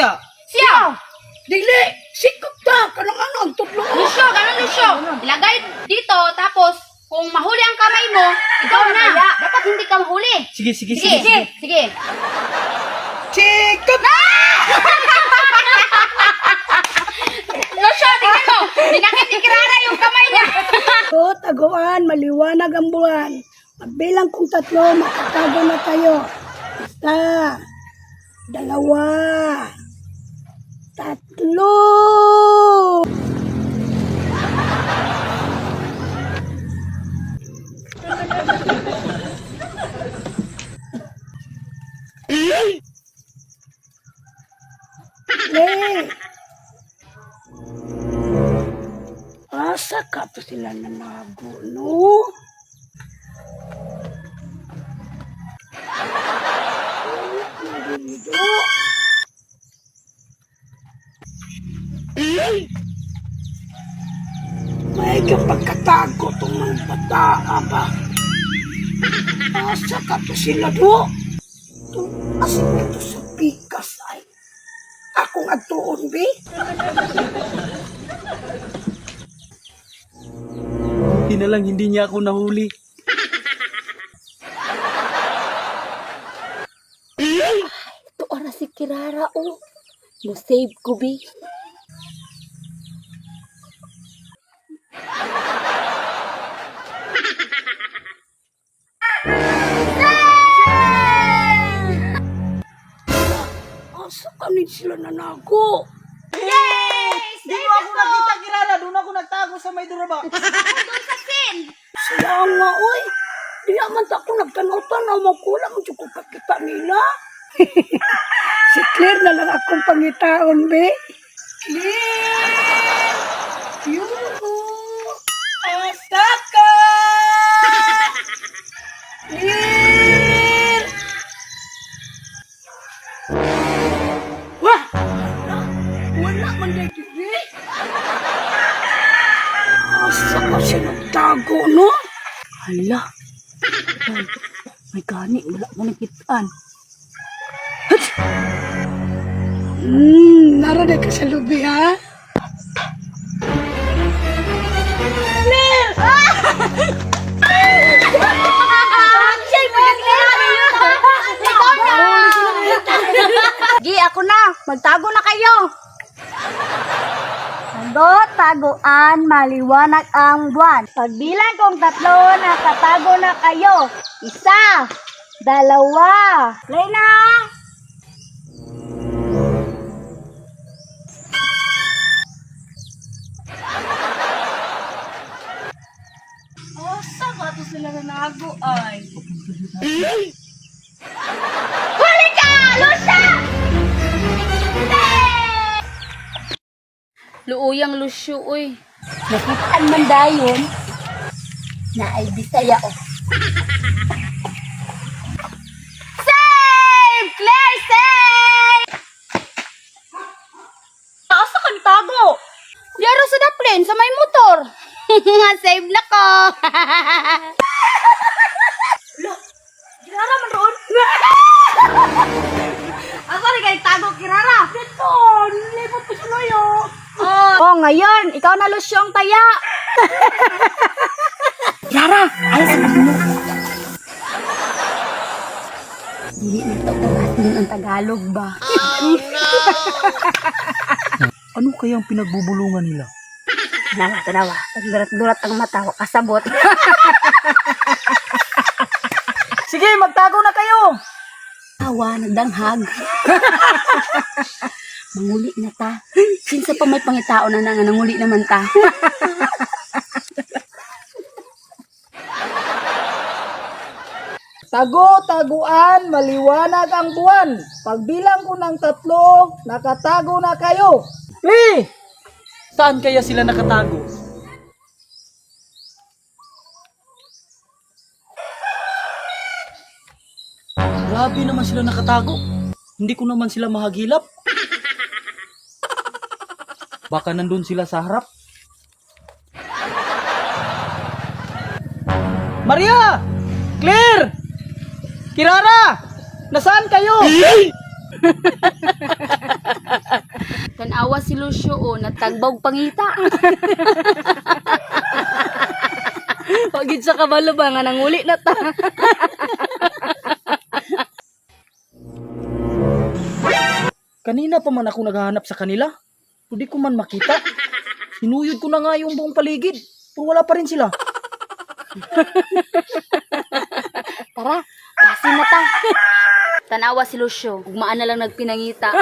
kaya? Siya! Dili, sikap ta, kanang ano, ang tudlo. Lucio, ganun Lucio. Ilagay dito, tapos kung mahuli ang kamay mo, ikaw na. Dapat hindi ka mahuli. Sige, sige, Sige, sige, sige. Sikap! Lucio, tingnan mo. Dinakit ni Kirara yung kamay niya. So, taguan, maliwanag ang buwan. Magbilang kong tatlo, makatago na tayo. Isa, dalawa, tatlo. Hey! Asa ka to sila nanago, no? Nandito. May kapagkatago itong mga bata, ba? Asa ka to sila, do? Itong asin ito sa pikas ay akong atuon, be? Buti na lang hindi niya ako nahuli. Ito ara si Kirara oh. Mo save ko bi. Asa ka ni sila nanago? Di ko ako nakita kirara, doon ako nagtago sa may duraba. Sila nga, oy. Di naman ako nagtanaw-tanaw, magkulang ang ko kakita nila. si Claire na lang akong pangitaon, be. Claire! 100 degrees? Asa ka sinagtago, no? Hala. Ay, may gani, wala ko nakitaan. Hmm, naraday ka sa lubi, ha? Nel! Gi, ako na. Magtago na kayo. Tando, taguan, maliwanag ang buwan. Pagbilang kong tatlo, nakatago na kayo. Isa, dalawa. Play na! Asa ba ito sila na nago ay? Luuyang Lucio, uy. Nakitaan man dayon na ay bisaya oh. o. Save! Claire, save! Asa ka nitago? Yaro sa daplin, sa may motor. save na ko. ngayon, ikaw na lusyong taya. Kirara, ay sa mo. Dili nito kung ang Tagalog ba? Ano kayang pinagbubulungan nila? Tanawa, tanawa. Pagdurat-durat ang mata, kasabot. Sige, magtago na kayo! Tawa, nagdanghag. Manguli na ta. Sinsa pa may pangitao na na nga nanguli naman ta. Tago, taguan, maliwanag ang buwan. Pagbilang ko ng tatlo, nakatago na kayo. Eh! Saan kaya sila nakatago? Grabe naman sila nakatago. Hindi ko naman sila mahagilap. Baka nandun sila sa harap. Maria! Claire! Kirara! Nasaan kayo? Tanawa si Lucio o natagbog pangita. Pagid sa kabalo ba nga nanguli na ta. Kanina pa man ako naghahanap sa kanila. Hindi ko man makita. Sinuyod ko na nga yung buong paligid. Pero wala pa rin sila. Tara, kasi na ta. Tanawa si Lucio, ugmaan na lang nagpinangita.